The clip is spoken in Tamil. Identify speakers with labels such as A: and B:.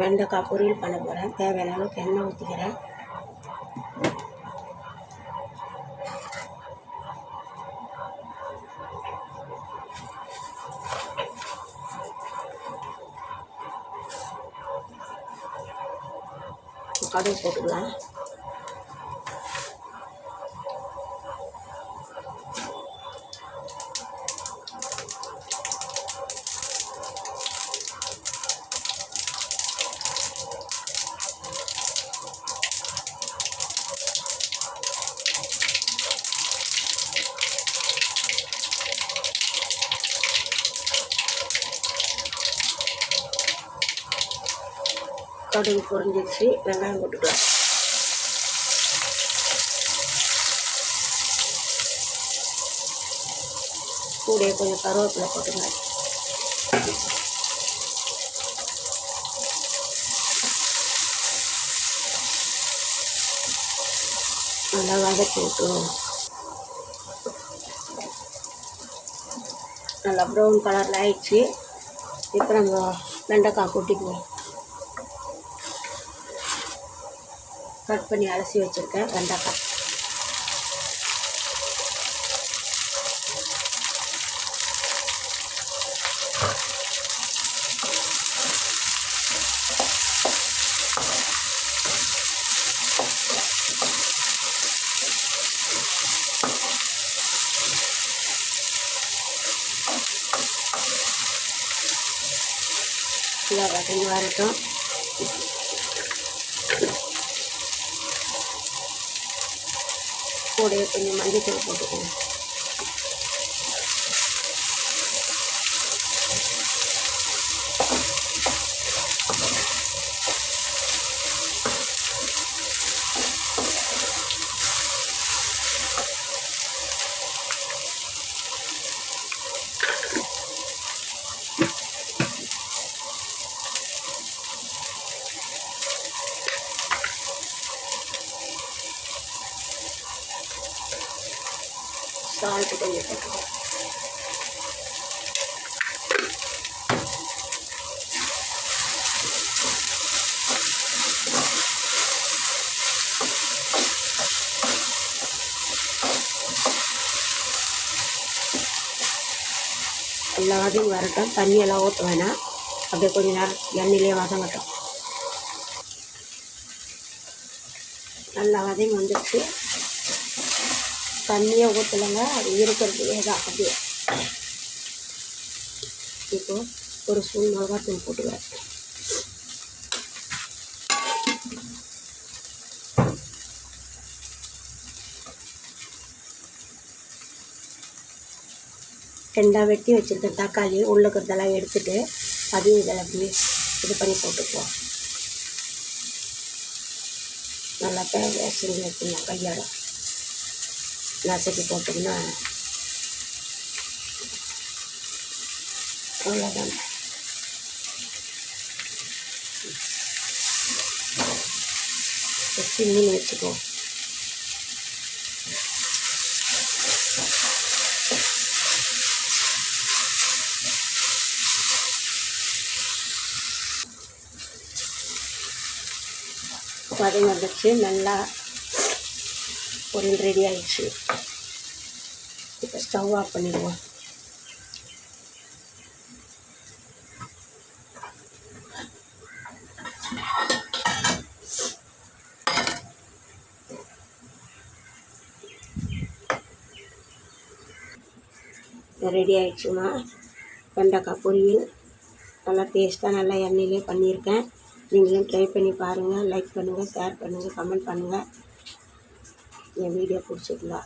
A: வெண்டைக்காய் பொரியல் பண்ண போகிறேன் தேவையான அளவுக்கு எண்ணெய் ஊற்றிக்கிறேன் கடுகு போட்டுக்கலாம். கடுகு பொரிஞ்சிச்சு வெங்காயம் போட்டுக்கலாம் கூட கொஞ்சம் கருவேப்பிலை போட்டுக்கலாம் நல்லா வதக்கி விட்டுருவோம். நல்லா ப்ரௌன் கலரில் ஆயிடுச்சு. இப்போ நம்ம வெண்டைக்காய் கொட்டிக்குவோம். கட் பண்ணி அலசி வச்சுருக்கேன். வெண்டைக்காய். நல்லா வதங்கி வரட்டும். கூடயே கொஞ்சம் மஞ்சள் போட்டுக்கணும் சால்ட்டு கொஞ்சம் போட்டுக்கலாம் எல்லாத்தையும் வரட்டும். தண்ணியெல்லாம் ஊற்ற வேணாம். அப்படியே கொஞ்ச நேரம் எண்ணெயிலே வதங்கட்டும் நல்லா வதங்கி வந்துடுச்சு தண்ணியை ஊற்றலைங்க அது இருக்கிறதுலே தான் அப்படியே. இப்போ ஒரு ஸ்பூன் மிளகாத்தூள் போட்டுக்கிறேன். ரெண்டாக வெட்டி வச்சுருக்கேன் தக்காளி உள்ள எடுத்துகிட்டு எடுத்துட்டு அதையும் இதில் அப்படியே இது பண்ணி போட்டுக்குவோம். நல்லா பேச செஞ்சு வைக்கணும் கையாடும் நசுக்கி போட்டோம்னா அவ்வளோதான் மீன் வச்சுக்கோ பதம் வந்துச்சு நல்லா பொரியல் ரெடி ஆகிடுச்சு இப்போ ஸ்டவ் ஆஃப் பண்ணிடுவோம். ரெடி ஆகிடுச்சுமா வெண்டைக்காய் பொரியல். நல்லா டேஸ்ட்டாக நல்லா எண்ணெயிலே பண்ணியிருக்கேன். நீங்களும் ட்ரை பண்ணி பாருங்கள் லைக் பண்ணுங்கள் ஷேர் பண்ணுங்கள் கமெண்ட் பண்ணுங்கள் என் வீடியோ பிடிச்சிருந்தா